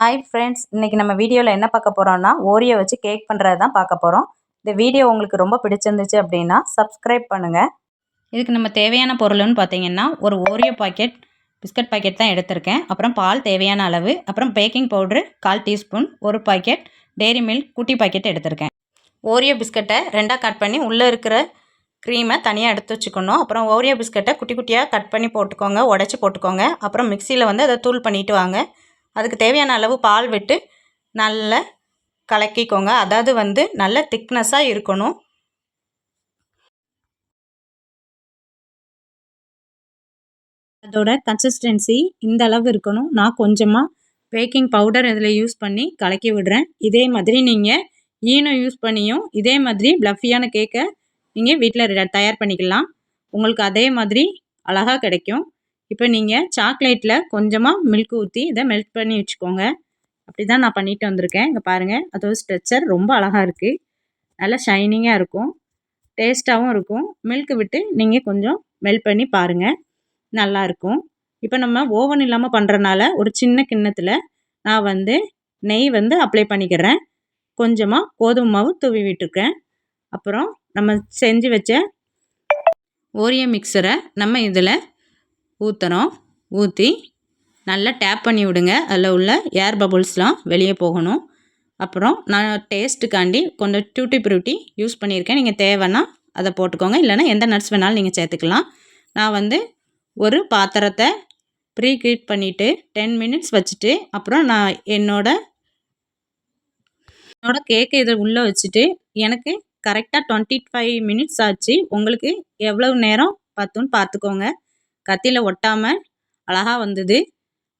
Hi friends இன்றைக்கி நம்ம வீடியோவில் என்ன பார்க்க போகிறோம்னா ஓரியோ வச்சு கேக் பண்ணுறது தான் பார்க்க போகிறோம் இந்த வீடியோ உங்களுக்கு ரொம்ப பிடிச்சிருந்துச்சு அப்படின்னா சப்ஸ்கிரைப் பண்ணுங்கள் இதுக்கு நம்ம தேவையான பொருள்னு பார்த்தீங்கன்னா ஒரு ஓரியோ பாக்கெட் பிஸ்கட் பாக்கெட் தான் எடுத்திருக்கேன். அப்புறம் பால் தேவையான அளவு அப்புறம் பேக்கிங் பவுட்ரு கால் டீஸ்பூன் ஒரு பாக்கெட் டெய்ரி மில்க் குட்டி பாக்கெட் எடுத்திருக்கேன். ஓரியோ பிஸ்கட்டை ரெண்டாக கட் பண்ணி உள்ளே இருக்கிற க்ரீமை தனியாக எடுத்து வச்சுக்கணும். அப்புறம் ஓரியோ பிஸ்கட்டை குட்டி குட்டியாக கட் பண்ணி போட்டுக்கோங்க உடச்சி போட்டுக்கோங்க. அப்புறம் மிக்சியில் வந்து அதை தூள் பண்ணிவிட்டு வாங்க. அதுக்கு தேவையான அளவு பால் விட்டு நல்லா கலக்கிக்கோங்க. அதாவது வந்து நல்ல திக்னஸாக இருக்கணும். அதோட கன்சிஸ்டன்சி இந்த அளவு இருக்கணும். நான் கொஞ்சமாக பேக்கிங் பவுடர் இதில் யூஸ் பண்ணி கலக்கி விடுறேன். இதே மாதிரி நீங்கள் ஈனோ யூஸ் பண்ணியும் இதே மாதிரி ப்ளஃபியான கேக்கை நீங்கள் வீட்டில் தயார் பண்ணிக்கலாம். உங்களுக்கு அதே மாதிரி அழகாக கிடைக்கும். இப்போ நீங்கள் சாக்லேட்டில் கொஞ்சமாக மில்க் ஊற்றி இதை மெல்ட் பண்ணி வச்சுக்கோங்க. அப்படி தான் நான் பண்ணிட்டு வந்திருக்கேன். இங்கே பாருங்கள் அதோட ஸ்ட்ரெச்சர் ரொம்ப அழகாக இருக்குது நல்லா ஷைனிங்காக இருக்கும். டேஸ்ட்டாகவும் இருக்கும். மில்க் விட்டு நீங்கள் கொஞ்சம் மெல்ட் பண்ணி பாருங்கள் நல்லாயிருக்கும் இப்போ நம்ம ஓவன் இல்லாமல் பண்ணுறனால ஒரு சின்ன கிண்ணத்தில் நான் வந்து நெய் வந்து அப்ளை பண்ணிக்கிறேன். கொஞ்சமாக கோதுமை மாவு தூவி விட்டுருக்கேன். அப்புறம் நம்ம செஞ்சு வச்ச ஓரிய மிக்சரை நம்ம இதில் ஊற்றுறோம் ஊற்றி நல்லா டேப் பண்ணி விடுங்க. அதில் உள்ள ஏர் பபுள்ஸ்லாம் வெளியே போகணும். அப்புறம் நான் டேஸ்ட்டுக்காண்டி கொஞ்சம் டூட்டி ப்ரூட்டி யூஸ் பண்ணியிருக்கேன். நீங்கள் தேவைன்னா அதை போட்டுக்கோங்க. இல்லைனா எந்த நட்ஸ் வேணாலும் நீங்கள் சேர்த்துக்கலாம். நான் வந்து ஒரு பாத்திரத்தை ப்ரீ ஹீட் பண்ணிவிட்டு டென் மினிட்ஸ் வச்சுட்டு அப்புறம் நான் என்னோட என்னோடய கேக்கை இதை உள்ளே வச்சுட்டு எனக்கு கரெக்டாக டுவெண்ட்டி ஃபைவ் மினிட்ஸ் ஆச்சு. உங்களுக்கு எவ்வளோ நேரம் பார்த்துன்னு பார்த்துக்கோங்க. கத்தியில் ஒட்டாமல் அழகாக வந்தது.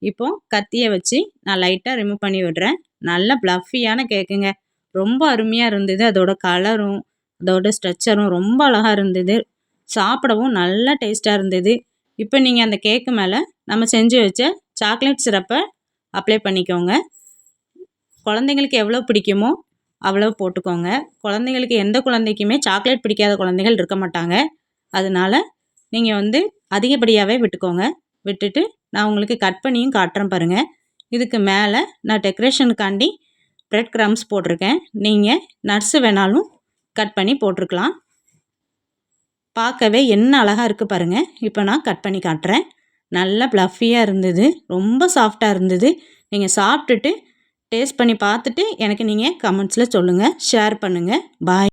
இப்போது கத்தியை வச்சு நான் லைட்டாக ரிமூவ் பண்ணி விடுறேன். நல்ல ப்ளஃபியான கேக்குங்க ரொம்ப அருமையாக இருந்தது. அதோட கலரும் அதோட ஸ்ட்ரக்சரும் ரொம்ப அழகாக இருந்தது. சாப்பிடவும் நல்ல டேஸ்ட்டாக இருந்தது. இப்போ நீங்கள் அந்த கேக்கு மேலே நம்ம செஞ்சு வச்ச சாக்லேட் சிரப்பை அப்ளை பண்ணிக்கோங்க. குழந்தைங்களுக்கு எவ்வளோ பிடிக்குமோ அவ்வளோ போட்டுக்கோங்க. குழந்தைங்களுக்கு எந்த குழந்தைக்குமே சாக்லேட் பிடிக்காத குழந்தைகள் இருக்க மாட்டாங்க. அதனால் நீங்கள் வந்து அதிகப்படியாகவே விட்டுக்கோங்க. விட்டுட்டு நான் உங்களுக்கு கட் பண்ணியும் காட்டுறேன் பாருங்கள் இதுக்கு மேலே நான் டெக்கரேஷனுக்காண்டி ப்ரெட் க்ரம்ஸ் போட்டிருக்கேன். நீங்கள் நட்ஸு வேணாலும் கட் பண்ணி போட்டிருக்கலாம். பார்க்கவே என்ன அழகாக இருக்குது பாருங்கள் இப்போ நான் கட் பண்ணி காட்டுறேன். நல்லா ப்ளஃபியாக இருந்தது. ரொம்ப சாஃப்டாக இருந்தது. நீங்கள் சாப்பிட்டுட்டு டேஸ்ட் பண்ணி பார்த்துட்டு எனக்கு நீங்கள் கமெண்ட்ஸில் சொல்லுங்கள் ஷேர் பண்ணுங்கள் பாய்